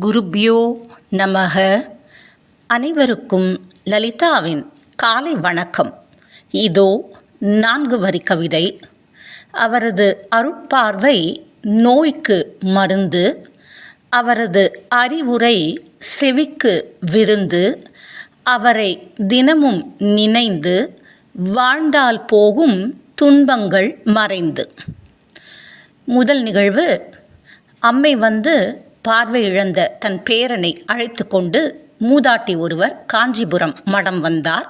குருப்யோ நமக. அனைவருக்கும் லலிதாவின் காலை வணக்கம். இதோ நான்கு வரி கவிதை. அவரது அருட்பார்வை நோய்க்கு மருந்து. அவரது அறிவுரை செவிக்கு விருந்து. அவரை தினமும் நினைந்து வாழ்ந்தால் போகும் துன்பங்கள் மறைந்து. முதல் நிகழ்வு அம்மை வந்து பார்வை இழந்த தன் பேரனை அழைத்து கொண்டு மூதாட்டி ஒருவர் காஞ்சிபுரம் மடம் வந்தார்.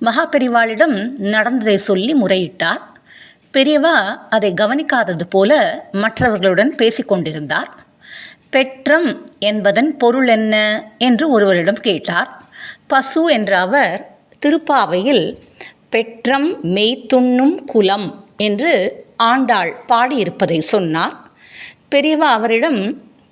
மகாபெரிவாளிடம் நடந்ததை சொல்லி முறையிட்டார். பெரியவா அதை கவனிக்காதது போல மற்றவர்களுடன் பேசிக்கொண்டிருந்தார் பெற்றம் என்பதன் பொருள் என்ன? என்று ஒருவரிடம் கேட்டார். பசு என்ற அவர் திருப்பாவையில் பெற்றம் மெய்த்துண்ணும் குலம் என்று ஆண்டாள் பாடியிருப்பதை சொன்னார். பெரியவா அவரிடம்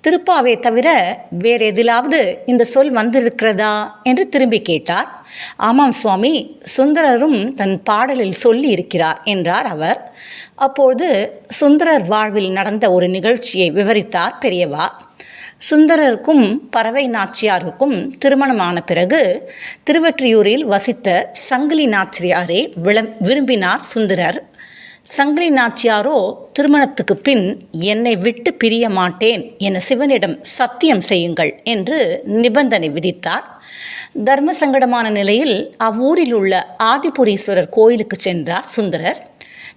திருப்பாவே தவிர வேறு எதிலாவது இந்த சொல் வந்திருக்கிறதா என்று திரும்பி கேட்டார். ஆமாம் சுவாமி சுந்தரரும் தன் பாடலில் சொல்லி இருக்கிறார் என்றார் அவர். அப்போது சுந்தரர் வாழ்வில் நடந்த ஒரு நிகழ்ச்சியை விவரித்தார் பெரியவா. சுந்தரருக்கும் பறவை நாச்சியாருக்கும் திருமணமான பிறகு திருவற்றியூரில் வசித்த சங்கிலி நாச்சியாரை விளம் விரும்பினார் சுந்தரர். சங்கிலி நாச்சியாரோ திருமணத்துக்கு பின் என்னை விட்டு பிரிய மாட்டேன் என சிவனிடம் சத்தியம் செய்யுங்கள் என்று நிபந்தனை விதித்தார். தர்ம சங்கடமான நிலையில் அவ்வூரில் உள்ள ஆதிபுரீஸ்வரர் கோயிலுக்கு சென்றார் சுந்தரர்.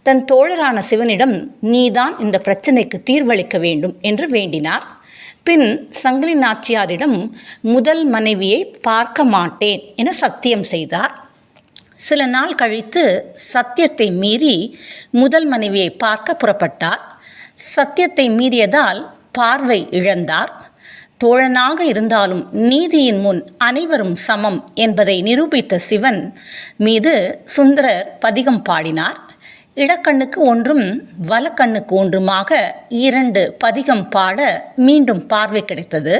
தன் தோழரான சிவனிடம் நீதான் இந்த பிரச்சனைக்கு தீர்வளிக்க வேண்டும் என்று வேண்டினார். பின் சங்கிலி நாச்சியாரிடம் முதல் மனைவியை பார்க்க மாட்டேன் என சத்தியம் செய்தார். சில நாள் கழித்து சத்தியத்தை மீறி முதல் மனைவியை பார்க்க புறப்பட்டார். சத்தியத்தை மீறியதால் பார்வை இழந்தார். தோழனாக இருந்தாலும் நீதியின் முன் அனைவரும் சமம் என்பதை நிரூபித்த சிவன் மீது சுந்தரர் பதிகம் பாடினார். இடக்கண்ணுக்கு ஒன்றும் வலக்கண்ணுக்கு ஒன்றுமாக இரண்டு பதிகம் பாட மீண்டும் பார்வை கிடைத்தது.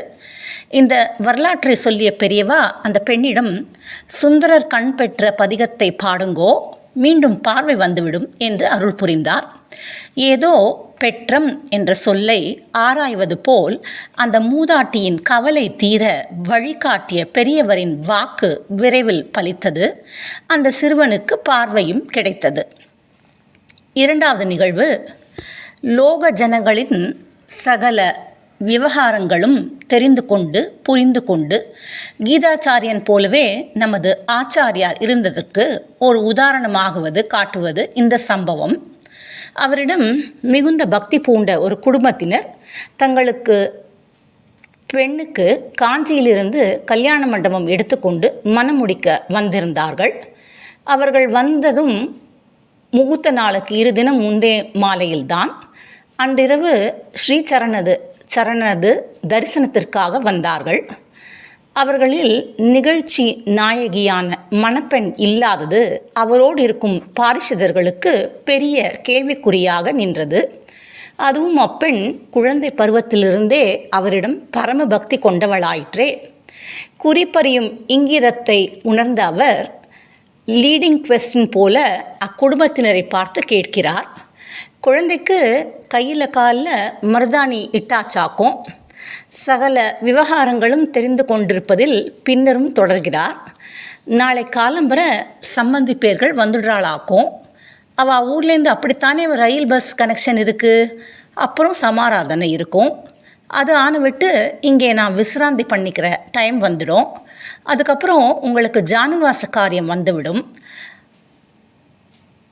இந்த வரலாற்றை சொல்லிய பெரியவா அந்த பெண்ணிடம் சுந்தரர் கண் பெற்ற பதிகத்தை பாடுங்கோ மீண்டும் பார்வை வந்துவிடும் என்று அருள் புரிந்தார். ஏதோ பெற்றம் என்ற சொல்லை ஆராய்வது போல் அந்த மூதாட்டியின் கவலை தீர வழிகாட்டிய பெரியவரின் வாக்கு விரைவில் பலித்தது. அந்த சிறுவனுக்கு பார்வையும் கிடைத்தது. இரண்டாவது நிகழ்வு லோக ஜனங்களின் சகல விவகாரங்களும் தெரிந்து கொண்டு புரிந்து கொண்டு கீதாச்சாரியன் போலவே நமது ஆச்சாரியார் இருந்ததற்கு ஒரு உதாரணமாகுவது காட்டுவது இந்த சம்பவம். அவரிடம் மிகுந்த பக்தி பூண்ட ஒரு குடும்பத்தினர் தங்களுக்கு பெண்ணுக்கு காஞ்சியிலிருந்து கல்யாண மண்டபம் எடுத்துக்கொண்டு மனம் முடிக்க வந்திருந்தார்கள். அவர்கள் வந்ததும் முகூர்த்த நாளுக்கு இரு தினம் முந்தே மாலையில்தான். அன்றிரவு ஸ்ரீசரணது சரணது தரிசனத்திற்காக வந்தார்கள். அவர்களில் நிகழ்ச்சி நாயகியான மணப்பெண் இல்லாதது அவரோடு இருக்கும் பாரிஷிதர்களுக்கு பெரிய கேள்விக்குறியாக நின்றது. அதுவும் அப்பெண் குழந்தை பருவத்திலிருந்தே அவரிடம் பரம பக்தி கொண்டவளாயிற்றே. குறிப்பறியும் இங்கிதத்தை உணர்ந்த அவர் லீடிங் கொஸ்டின் போல அக்குடும்பத்தினரை பார்த்து கேட்கிறார். குழந்தைக்கு கையில் காலில் மருதாணி இட்டாச்சாக்கும். சகல விவகாரங்களும் தெரிந்து கொண்டிருப்பதில் பின்னரும் தொடர்கிறார். நாளை காலம்பர சம்பந்தி பேர்கள் வந்துடுறாளாக்கும். அவள் ஊர்லேருந்து அப்படித்தானே ரயில் பஸ் கனெக்ஷன் இருக்குது அப்புறம் சமாராதனை இருக்கும். அது ஆன விட்டு இங்கே நான் விசிராந்தி பண்ணிக்கிற டைம் வந்துடும். அதுக்கப்புறம் உங்களுக்கு ஜானுவாச காரியம் வந்துவிடும்.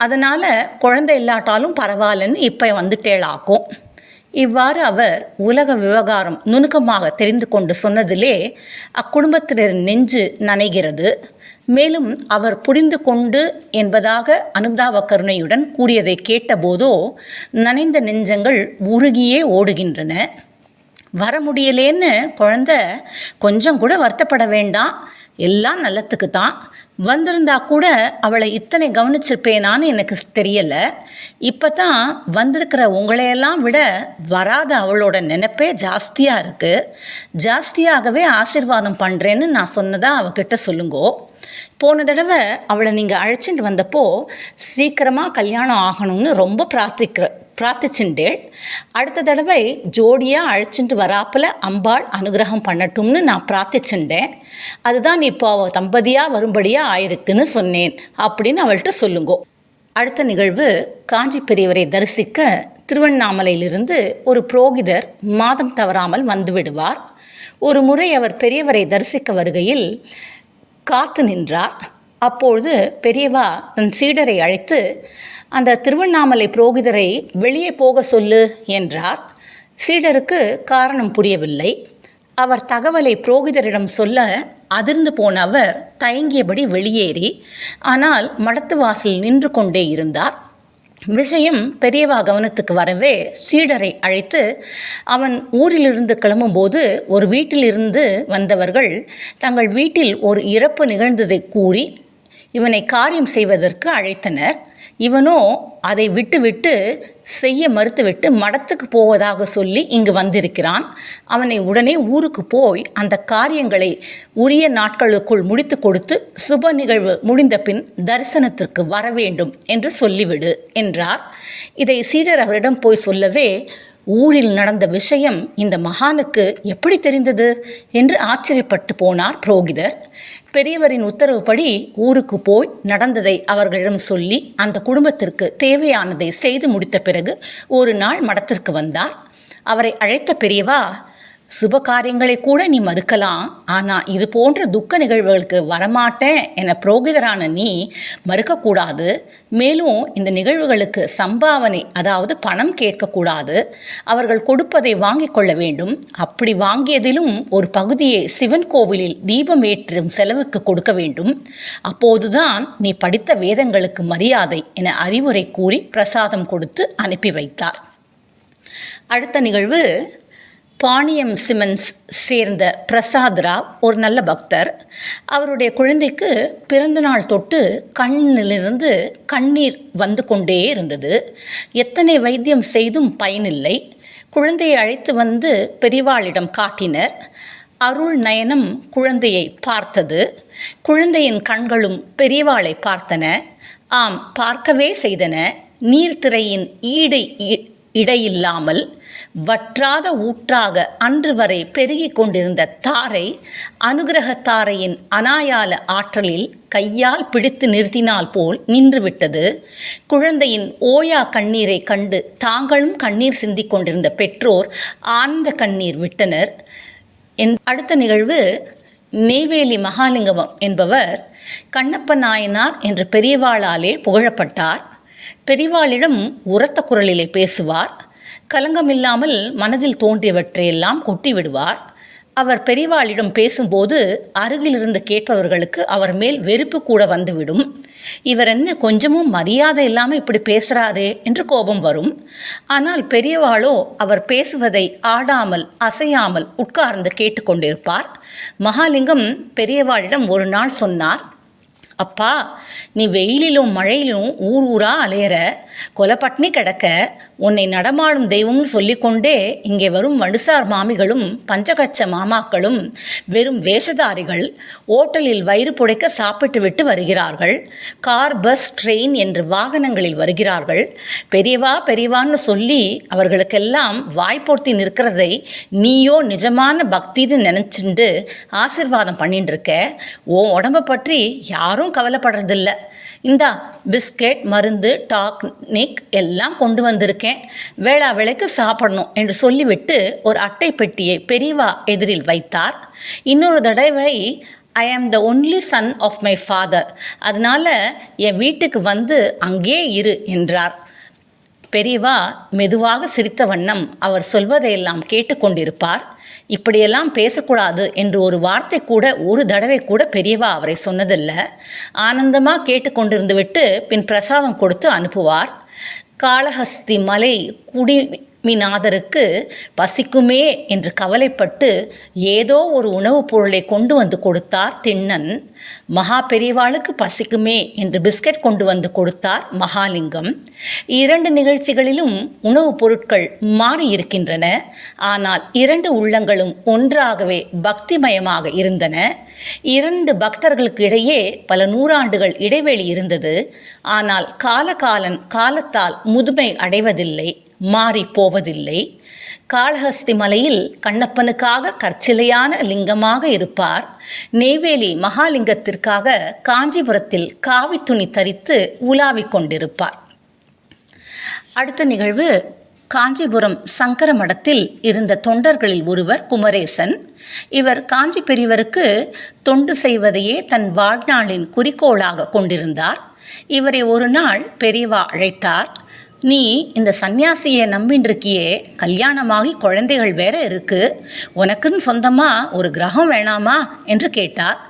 அதனால் குழந்தை இல்லாட்டாலும் பரவாயில்லன்னு இப்போ வந்துட்டேளாக்கும். இவ்வாறு அவர் உலக விவகாரம் நுணுக்கமாக தெரிந்து கொண்டு சொன்னதிலே அக்குடும்பத்தினர் நெஞ்சு நனைகிறது. மேலும் அவர் புரிந்து கொண்டு என்பதாக அனுதாப கருணையுடன் கூறியதை கேட்டபோதோ நனைந்த நெஞ்சங்கள் உருகியே ஓடுகின்றன. வர முடியலேன்னு குழந்த கொஞ்சம் கூட வருத்தப்பட வேண்டாம். எல்லாம் நல்லத்துக்கு தான் வந்திருந்தா கூட அவளை இத்தனை கவனிச்சிருப்பேனான்னு எனக்கு தெரியலை. இப்போ தான் வந்திருக்கிற உங்களையெல்லாம் விட வராத அவளோட நினைப்பே ஜாஸ்தியாக இருக்குது ஜாஸ்தியாகவே ஆசிர்வாதம் பண்ணுறேன்னு நான் சொன்னதாக அவகிட்ட சொல்லுங்கோ. போன தடவை அவளை நீங்கள் அழைச்சிட்டு வந்தப்போ சீக்கிரமாக கல்யாணம் ஆகணும்னு ரொம்ப பிரார்த்திக்கிற பிரார்த்திச்சுண்டேள் அடுத்த தடவை ஜோடியாக அழைச்சிட்டு வராப்பில் அம்பாள் அனுகிரகம் பண்ணட்டும்னு நான் பிரார்த்திச்சுட்டேன் அதுதான் இப்போ அவள் தம்பதியாக வரும்படியாக ஆயிருக்குன்னு சொன்னேன் அப்படின்னு அவள்கிட்ட சொல்லுங்கோ. அடுத்த நிகழ்வு காஞ்சி பெரியவரை தரிசிக்க திருவண்ணாமலையிலிருந்து ஒரு புரோகிதர் மாதம் தவறாமல் வந்துவிடுவார் ஒரு முறை அவர் பெரியவரை தரிசிக்க வருகையில் காத்து நின்றார். அப்பொழுது பெரியவா தன் சீடரை அழைத்து அந்த திருவண்ணாமலை புரோகிதரை வெளியே போக சொல்லு என்றார். சீடருக்கு காரணம் புரியவில்லை. அவர் தகவலை புரோகிதரிடம் சொல்ல அதிர்ந்து போன அவர் தயங்கியபடி வெளியேறி ஆனால் மடத்து வாசல் நின்று கொண்டே இருந்தார். விஷயம் பெரியவா கவனத்துக்கு வரவே சீடரை அழைத்து அவன் ஊரிலிருந்து கிளம்பும்போது ஒரு வீட்டிலிருந்து வந்தவர்கள் தங்கள் வீட்டில் ஒரு இறப்பு நிகழ்ந்ததை கூறி இவனை காரியம் செய்வதற்கு அழைத்தனர். இவனோ அதை விட்டுவிட்டு செய்ய மறுத்துவிட்டு மடத்துக்கு போவதாக சொல்லி இங்கு வந்திருக்கிறான். அவனை உடனே ஊருக்கு போய் அந்த காரியங்களை உரிய நாட்களுக்குள் முடித்து கொடுத்து சுப நிகழ்வு முடிந்த பின் தரிசனத்திற்கு வர வேண்டும் என்று சொல்லிவிடு என்றார். இதை சீடர் அவரிடம் போய் சொல்லவே ஊரில் நடந்த விஷயம் இந்த மகானுக்கு எப்படி தெரிந்தது? என்று ஆச்சரியப்பட்டு போனார் புரோகிதர். பெரியவரின் உத்தரவுப்படி ஊருக்கு போய் நடந்ததை அவர்களிடம் சொல்லி அந்த குடும்பத்திற்கு தேவையானதை செய்து முடித்த பிறகு ஒரு நாள் மடத்திற்கு வந்தார். அவரை அழைத்த பெரியவா சுப காரியங்களை கூட நீ மறுக்கலாம். ஆனால் இது போன்ற துக்க நிகழ்வுகளுக்கு வரமாட்டேன் என புரோகிதரான நீ மறுக்கக்கூடாது. மேலும் இந்த நிகழ்வுகளுக்கு சம்பாவனை அதாவது பணம் கேட்கக்கூடாது. அவர்கள் கொடுப்பதை வாங்கிக் கொள்ள வேண்டும். அப்படி வாங்கியதிலும் ஒரு பகுதியை சிவன் கோவிலில் தீபம் ஏற்றும் செலவுக்கு கொடுக்க வேண்டும். அப்போதுதான் நீ படித்த வேதங்களுக்கு மரியாதை என அறிவுரை கூறி பிரசாதம் கொடுத்து அனுப்பி வைத்தார். அடுத்த நிகழ்வு பாணியம் சிமெண்ட்ஸ் சேர்ந்த பிரசாத் ராவ் ஒரு நல்ல பக்தர். அவருடைய குழந்தைக்கு பிறந்தநாள் தொட்டு கண்ணிலிருந்து கண்ணீர் வந்து கொண்டே இருந்தது. எத்தனை வைத்தியம் செய்தும் பயனில்லை. குழந்தையை அழைத்து வந்து பெரிவாளிடம் காட்டினர். அருள் நயனம் குழந்தையை பார்த்தது. குழந்தையின் கண்களும் பெரியவாளை பார்த்தன. ஆம் பார்க்கவே செய்தன. நீர்த்திரையின் ஈடு இ- இடையில்லாமல் வற்றாத ஊற்றாக அன்று வரை பெருகிக் கொண்டிருந்த தாரை அனுகிரக தாரையின் அனாயால ஆற்றலில் கையால் பிடித்து நிறுத்தினால் போல் நின்றுவிட்டது. குழந்தையின் ஓயா கண்ணீரை கண்டு தாங்களும் கண்ணீர் சிந்திக் கொண்டிருந்த பெற்றோர் ஆனந்த கண்ணீர் விட்டனர். என் அடுத்த நிகழ்வு நெய்வேலி மகாலிங்கமம் என்பவர் கண்ணப்ப நாயனார் என்ற பெரியவாளாலே புகழப்பட்டார். பெரியவாளிடம் உரத்த குரலிலே பேசுவார். கலங்கமில்லாமல் மனதில் தோன்றியவற்றையெல்லாம் கொட்டி விடுவார் அவர் பெரியவாளிடம் பேசும்போது அருகிலிருந்து கேட்பவர்களுக்கு அவர் மேல் வெறுப்பு கூட வந்துவிடும். இவர் என்ன கொஞ்சமும் மரியாதை இல்லாமல் இப்படி பேசுகிறாரே என்று கோபம் வரும். ஆனால் பெரியவாளோ அவர் பேசுவதை ஆடாமல் அசையாமல் உட்கார்ந்து கேட்டுக்கொண்டிருப்பார். மகாலிங்கம் பெரியவாளிடம் ஒரு நாள் சொன்னார் அப்பா நீ வெயிலிலும் மழையிலும் ஊர் ஊரா அலையிற. கொலப்பட்னி கிடக்க உன்னை நடமாடும் தெய்வம்னு சொல்லிக்கொண்டே இங்கே வரும் மனுசார் மாமிகளும் பஞ்சகச்ச மாமாக்களும் வெறும் வேஷதாரிகள் ஓட்டலில் வயிறு புடைக்க சாப்பிட்டு விட்டு வருகிறார்கள். கார் பஸ் ட்ரெயின் என்று வாகனங்களில் வருகிறார்கள். பெரியவா பெரியவான்னு சொல்லி அவர்களுக்கெல்லாம் வாய்ப்போர்த்தி நிற்கிறதை நீயோ நிஜமான பக்தின்னு நினச்சிண்டு ஆசிர்வாதம் பண்ணிட்டு இருக்க உன் உடம்பை பற்றி யாரும் கவலைப்படுறதில்ல. இந்தா பிஸ்கெட் மருந்து டாக்னிக் எல்லாம் கொண்டு வந்திருக்கேன். வேளா வேளைக்கு சாப்பிடணும் என்று சொல்லிவிட்டு ஒரு அட்டை பெட்டியை பெரியவா எதிரில் வைத்தார். இன்னொரு தடவை I am the only son of my father அதனால என் வீட்டுக்கு வந்து அங்கே இரு என்றார். பெரியவா மெதுவாக சிரித்த வண்ணம் அவர் சொல்வதையெல்லாம் கேட்டுக்கொண்டிருப்பார். இப்படியெல்லாம் பேசக்கூடாது என்று ஒரு வார்த்தை கூட ஒரு தடவை கூட பெரியவா அவரை சொன்னதில்லை. ஆனந்தமாக கேட்டுக்கொண்டிருந்து விட்டு பின் பிரசாதம் கொடுத்து அனுப்புவார். காளஹஸ்தி மலை குடி மீனாதருக்கு பசிக்குமே என்று கவலைப்பட்டு ஏதோ ஒரு உணவுப் பொருளை கொண்டு வந்து கொடுத்தார் திண்ணன். மகா பெரியவாளுக்கு பசிக்குமே என்று பிஸ்கட் கொண்டு வந்து கொடுத்தார் மகாலிங்கம். இரண்டு நிகழ்ச்சிகளிலும் உணவுப் பொருட்கள் மாறி இருக்கின்றன. ஆனால் இரண்டு உள்ளங்களும் ஒன்றாகவே பக்திமயமாக இருந்தன. இரண்டு பக்தர்களுக்கு இடையே பல நூறாண்டுகள் இடைவெளி இருந்தது. ஆனால் காலகாலன் காலத்தால் முதுமை அடைவதில்லை. மாறி போவதில்லை காளஹஸ்தி மலையில் கண்ணப்பனுக்காக கற்சிலையான லிங்கமாக இருப்பார். நெய்வேலி மகாலிங்கத்திற்காக காஞ்சிபுரத்தில் காவி துணி தரித்து உலாவிக் கொண்டிருப்பார். அடுத்த நிகழ்வு காஞ்சிபுரம் சங்கர மடத்தில் இருந்த தொண்டர்களில் ஒருவர் குமரேசன். இவர் காஞ்சி பெரியவருக்கு தொண்டு செய்வதையே தன் வாழ்நாளின் குறிக்கோளாக கொண்டிருந்தார். இவரை ஒரு நாள் பெரியவா அழைத்தார். நீ இந்த சந்நியாசியை நம்பின்னு இருக்கியே கல்யாணமாகி குழந்தைகள் வேற இருக்கு. உனக்குன்னு சொந்தமாக ஒரு கிரகம் வேணாமா? என்று கேட்டார்.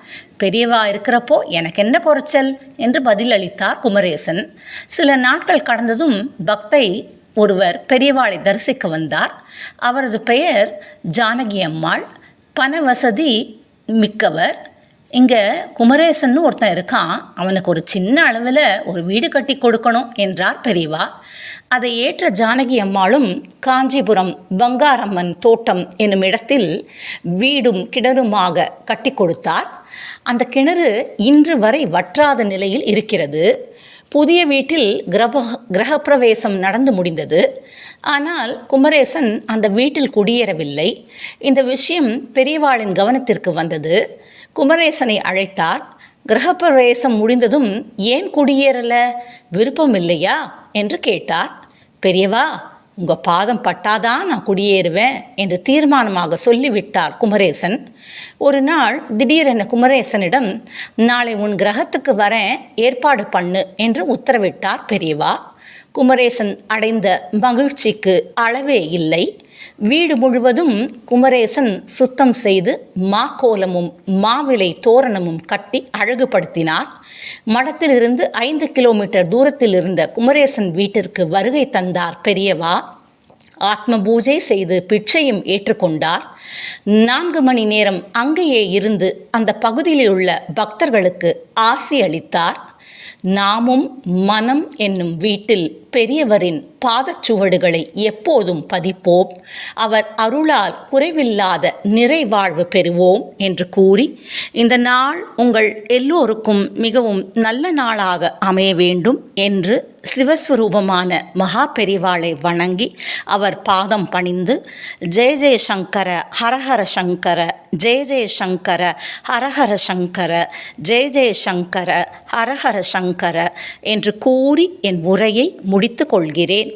பெரியவா இருக்கிறப்போ எனக்கு என்ன குறைச்சல்? என்று பதிலளித்தார் குமரேசன். சில நாட்கள் கடந்ததும் பக்தை ஒருவர் பெரியவாளை தரிசிக்க வந்தார். அவரது பெயர் ஜானகி அம்மாள். பண வசதி மிக்கவர். இங்கே குமரேசன்னு ஒருத்தன் இருக்கான். அவனுக்கு ஒரு சின்ன அளவில் ஒரு வீடு கட்டி கொடுக்கணும் என்றார் பெரியவா. அதை ஏற்ற ஜானகி அம்மாளும் காஞ்சிபுரம் பங்காரம்மன் தோட்டம் என்னும் இடத்தில் வீடும் கிணறுமாக கட்டி கொடுத்தார். அந்த கிணறு இன்று வரை வற்றாத நிலையில் இருக்கிறது. புதிய வீட்டில் கிரப கிரகப்பிரவேசம் நடந்து முடிந்தது. ஆனால் குமரேசன் அந்த வீட்டில் குடியேறவில்லை. இந்த விஷயம் பெரியவாளின் கவனத்திற்கு வந்தது. குமரேசனை அழைத்தார். கிரகப்பிரவேசம் முடிந்ததும் ஏன் குடியேறல? விருப்பம் இல்லையா என்று கேட்டார். பெரியவா உங்கள் பாதம் பட்டாதான் நான் குடியேறுவேன்? என்று தீர்மானமாக சொல்லிவிட்டார் குமரேசன். ஒரு நாள் திடீரென குமரேசனிடம் நாளை உன் கிரகத்துக்கு வரேன் ஏற்பாடு பண்ணு என்று உத்தரவிட்டார் பெரியவா. குமரேசன் அடைந்த மகிழ்ச்சிக்கு அளவே இல்லை. வீடு முழுவதும் குமரேசன் சுத்தம் செய்து மாக்கோலமும் மாவிலை தோரணமும் கட்டி அழகுபடுத்தினார். மடத்திலிருந்து ஐந்து கிலோமீட்டர் தூரத்தில் இருந்த குமரேசன் வீட்டிற்கு வருகை தந்தார் பெரியவா. ஆத்ம பூஜை செய்து பிச்சையும் ஏற்றுக்கொண்டார். நான்கு மணி நேரம் அங்கேயே இருந்து அந்த பகுதியில் உள்ள பக்தர்களுக்கு ஆசி அளித்தார். நாமும் மனம் என்னும் வீட்டில் பெரியவரின் பாதச்சுவடுகளை எப்போதும் பதிப்போம். அவர் அருளால் குறைவில்லாத நிறைவாழ்வு பெறுவோம் என்று கூறி இந்த நாள் உங்கள் எல்லோருக்கும் மிகவும் நல்ல நாளாக அமைய வேண்டும் என்று சிவஸ்வரூபமான மகா பெரிவாளை வணங்கி அவர் பாதம் பணிந்து ஜெய ஜெய சங்கர ஹரஹர சங்கர ஜெய ஜெய சங்கர ஹரஹர சங்கர ஜெய ஜெய சங்கர ஹரஹர சங்கர என்று கூறி என் உரையை முடி முடித்து கொள்கிறேன்